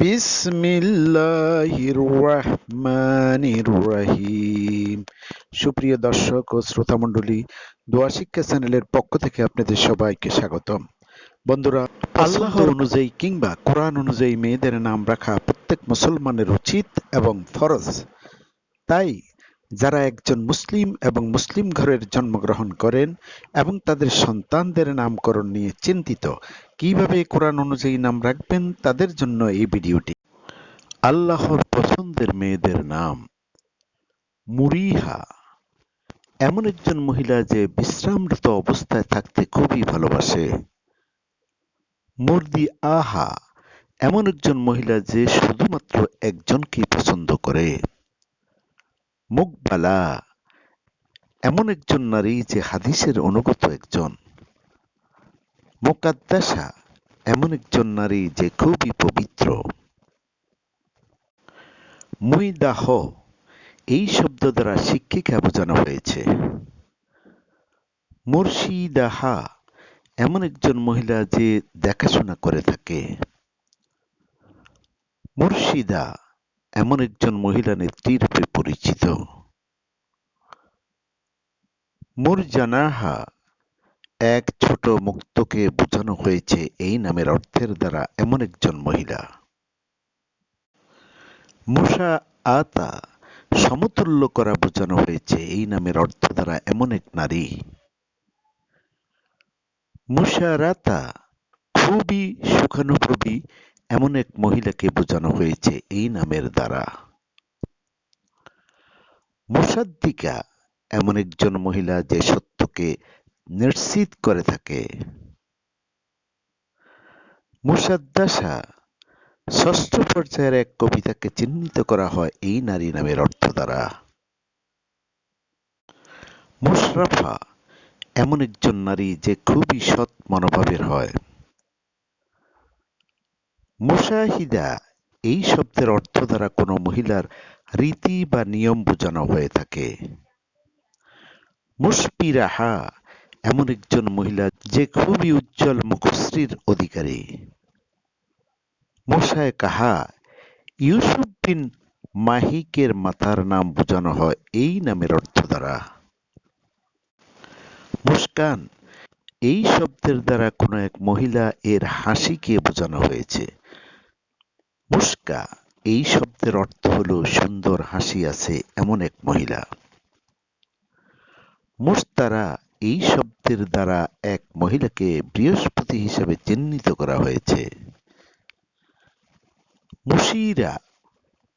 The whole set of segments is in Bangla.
বিসমিল্লাহির রহমানির রহিম সুপ্রিয় দর্শক ও শ্রোতা মণ্ডলী দোয়া শিক্ষা চ্যানেলের পক্ষ থেকে আপনাদের সবাইকে স্বাগতম। বন্ধুরা আল্লাহ অনুযায়ী কিংবা কোরআন অনুযায়ী মেয়েদের নাম রাখা প্রত্যেক মুসলমানের উচিত এবং ফরজ। তাই যারা একজন মুসলিম এবং মুসলিম ঘরের জন্মগ্রহণ করেন এবং তাদের সন্তানদের নামকরণ নিয়ে চিন্তিত, কীভাবে কোরআন অনুযায়ী নাম রাখবেন তাদের জন্য এই ভিডিওটি। আল্লাহর পছন্দের মেয়েদের নাম মুরিহা। এমন একজন মহিলা যে বিশ্রামরত অবস্থায় থাকতে খুবই ভালোবাসে। মুরদি আহা। এমন একজন মহিলা যে শুধুমাত্র একজনকে পছন্দ করে। মুকবালা। এমন একজন নারী যে হাদিসের অনুগত একজন। মোকাদ্দাসা, এমন একজন নারী যে খুবই পবিত্র। মুইদাহ, এই শব্দ দ্বারা শিক্ষিকা বোঝানো হয়েছে। মুর্শিদাহা, এমন একজন মহিলা যে দেখাশোনা করে থাকে। মুর্শিদা এমন একজন মহিলা নেত্রীরূপে পরিচিত। মুরজানাহা, এক ছোট মুক্তকে বোঝানো হয়েছে এই নামের অর্থের দ্বারা এমন একজন মহিলা। মুসা আতা, সমতুল্য করা বোঝানো হয়েছে এই নামের অর্থ দ্বারা এমন এক নারী। মুশারাতা খুবই সুখানুভবী এমন এক মহিলাকে বোঝানো হয়েছে এই নামের দ্বারা। মুসাদ্দিকা এমন একজন মহিলা যে সত্যকে নিশ্চিত করে থাকে। মুসাদ্দাসা ষষ্ঠ পর্যায়ের এক কবিতাকে চিহ্নিত করা হয় এই নারী নামের অর্থ দ্বারা। মুশরাফা এমন একজন নারী যে খুবই সৎ মনোভাবের হয়। মুশাহিদা, এই শব্দের অর্থ দ্বারা কোনো মহিলার রীতি বা নিয়ম বোঝানো হয়ে থাকে। মুশপিরাহা এমন একজন মহিলা যে খুবই উজ্জ্বল মুখশ্রীর অধিকারী। মোশায় কাহা ইউসুফ বিন মাহিকের মাতার নাম বোঝানো হয় এই নামের অর্থ দ্বারা। মুস্কান, এই শব্দের দ্বারা কোনো এক মহিলা এর হাসিকে বোঝানো হয়েছে। মুস্কা এই শব্দের অর্থ হলো সুন্দর হাসি আছে এমন এক মহিলা। মুস্তারা, এই শব্দের দ্বারা এক মহিলাকে বৃহস্পতি হিসেবে চিহ্নিত করা হয়েছে। মুশিরা,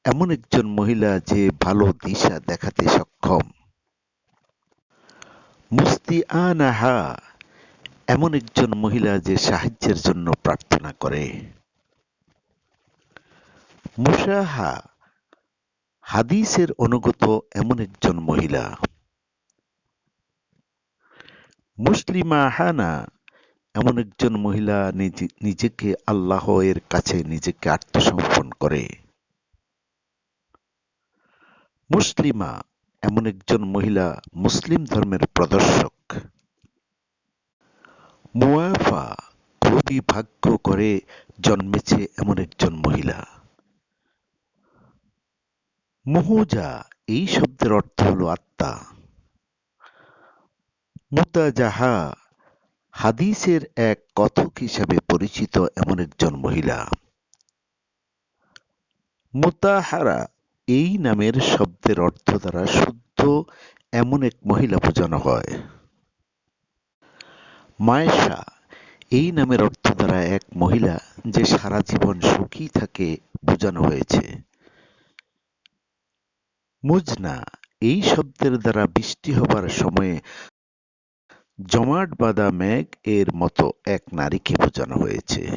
এমন একজন মহিলা যে ভালো দিশা দেখাতে সক্ষম। মুস্তি আনাহা এমন একজন মহিলা যে সাহায্যের জন্য প্রার্থনা করে। মুসাহা হাদিসের অনুগত এমন একজন মহিলা। মুসলিমা হানা এমন একজন মহিলা নিজেকে আল্লাহ এর কাছে নিজেকে আত্মসমর্পণ করে। মুসলিমা এমন একজন মহিলা মুসলিম ধর্মের প্রদর্শক। মুয়াফা খুবই ভাগ্য করে জন্মেছে এমন একজন মহিলা। মুহুজা, এই শব্দের অর্থ হলো আত্মা। মুতাজাহা, হাদিসের এক কথক হিসাবে পরিচিত এমন একজন মহিলা। মুতাহারা, এই নামের শব্দের অর্থ দ্বারা শুদ্ধ এমন এক মহিলা বোঝানো হয়। মায়েশা, এই নামের অর্থ দ্বারা এক মহিলা যে সারা জীবন সুখী থাকে বোঝানো হয়েছে। মুজনা, এই শব্দের দ্বারা বৃষ্টি হবার সময়ে জমাট বাঁধা মেঘ এর মতো এক নারীকে বোঝানো হয়েছে।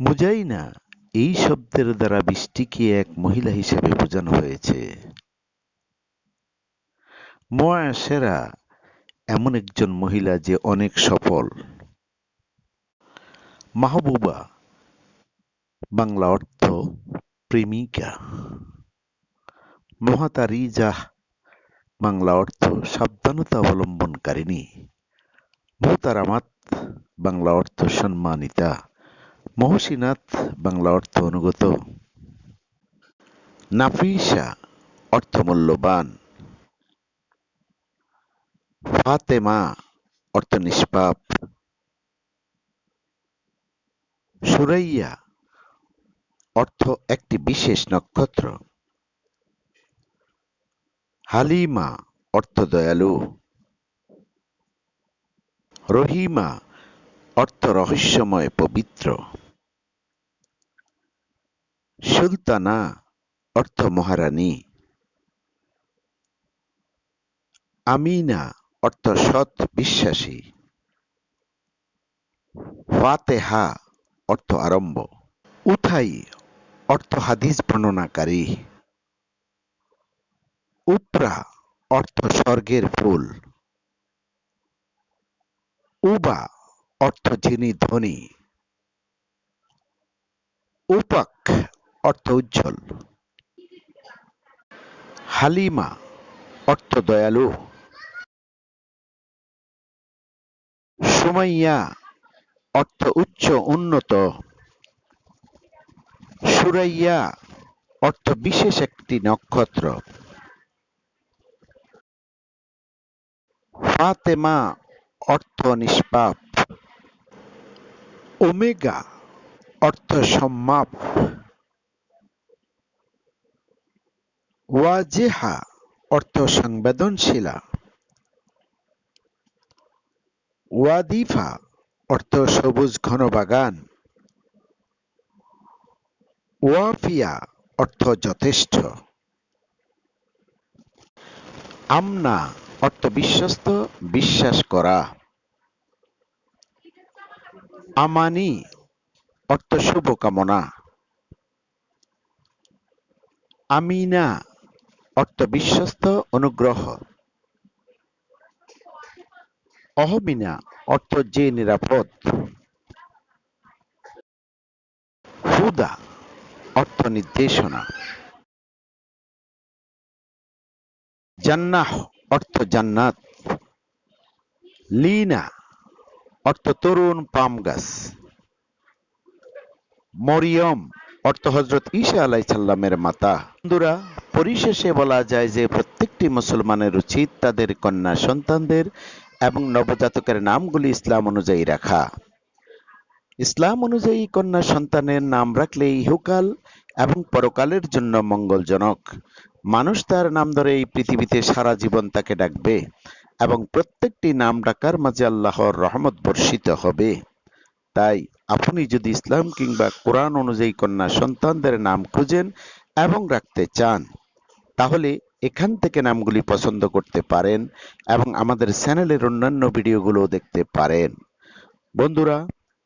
মুজাইনা, এই শব্দের দ্বারা বৃষ্টিকে এক মহিলা হিসেবে বোঝানো হয়েছে। মোয়াশেরা এমন একজন মহিলা যে অনেক সফল। মাহবুবা, বাংলা অর্থ প্রেমিকা। মহাতারিজাহ, বাংলা অর্থ সাবধানতা অবলম্বনকারিণী। মোহতারামাত, বাংলা অর্থ সম্মানিতা। মহসিনাত, বাংলা অর্থ অনুগত। নাফিসা, অর্থ মূল্যবান। ফাতেমা, অর্থ নিষ্পাপ। সুরাইয়া, অর্থ একটি বিশেষ নক্ষত্র। হালিমা, অর্থ দয়ালু। রহিমা, অর্থ রহস্যময় পবিত্র। সুলতানা, অর্থ মহারানী। আমিনা, অর্থ সৎ বিশ্বাসী। ফাতেহা, অর্থ আরম্ভ। উঠাই, অর্থ হাদিস বর্ণনাকারী। উপরা অর্থ স্বর্গের ফুল। উবা অর্থ যিনি ধনী। উপাক অর্থ উজ্জ্বল। হালিমা অর্থ দয়ালু। সুমাইয়া অর্থ উচ্চ উন্নত। সুরাইয়া অর্থ বিশেষ একটি নক্ষত্র। ফাতেমা অর্থ নিষ্পাপ। ওমেগা অর্থ সম্মাপ। ওয়াজেহা অর্থ সংবেদনশীলা। ওয়াদিফা অর্থ সবুজ ঘন বাগান। ওয়াফিয়া অর্থ যথেষ্ট। আমনা অর্থ বিশ্বস্ত বিশ্বাস করা। আমানি, অর্থ শুভকামনা আমিনা অর্থ বিশ্বস্ত অনুগ্রহ। অহমিনা, অর্থ যে নিরাপদ। হুদা, অর্থ নির্দেশনা। জান্নাহ অর্থ জান্নাত। লিনা, অর্থ তরুণ পাম গাছ। মরিয়ম, অর্থ হজরত ঈশা আলাই সাল্লামের মাতা। বন্ধুরা, পরিশেষে বলা যায় যে প্রত্যেকটি মুসলমানের উচিত তাদের কন্যা সন্তানদের এবং নবজাতকের নামগুলি ইসলাম অনুযায়ী রাখা। ইসলাম অনুযায়ী কন্যা সন্তানের নাম রাখলে ইহকাল এবং পরকালের জন্য মঙ্গলজনক। মানুষ তার নাম ধরে এই পৃথিবীতে সারা জীবন তাকে ডাকবে এবং প্রত্যেকটি নাম ডাকার মাঝে আল্লাহর রহমত বর্ষিত হবে। তাই আপনি যদি ইসলাম কিংবা কোরআন অনুযায়ী কন্যা সন্তানদের নাম খুঁজেন এবং রাখতে চান, তাহলে এখান থেকে নামগুলি পছন্দ করতে পারেন এবং আমাদের চ্যানেলের অন্যান্য ভিডিওগুলো দেখতে পারেন। বন্ধুরা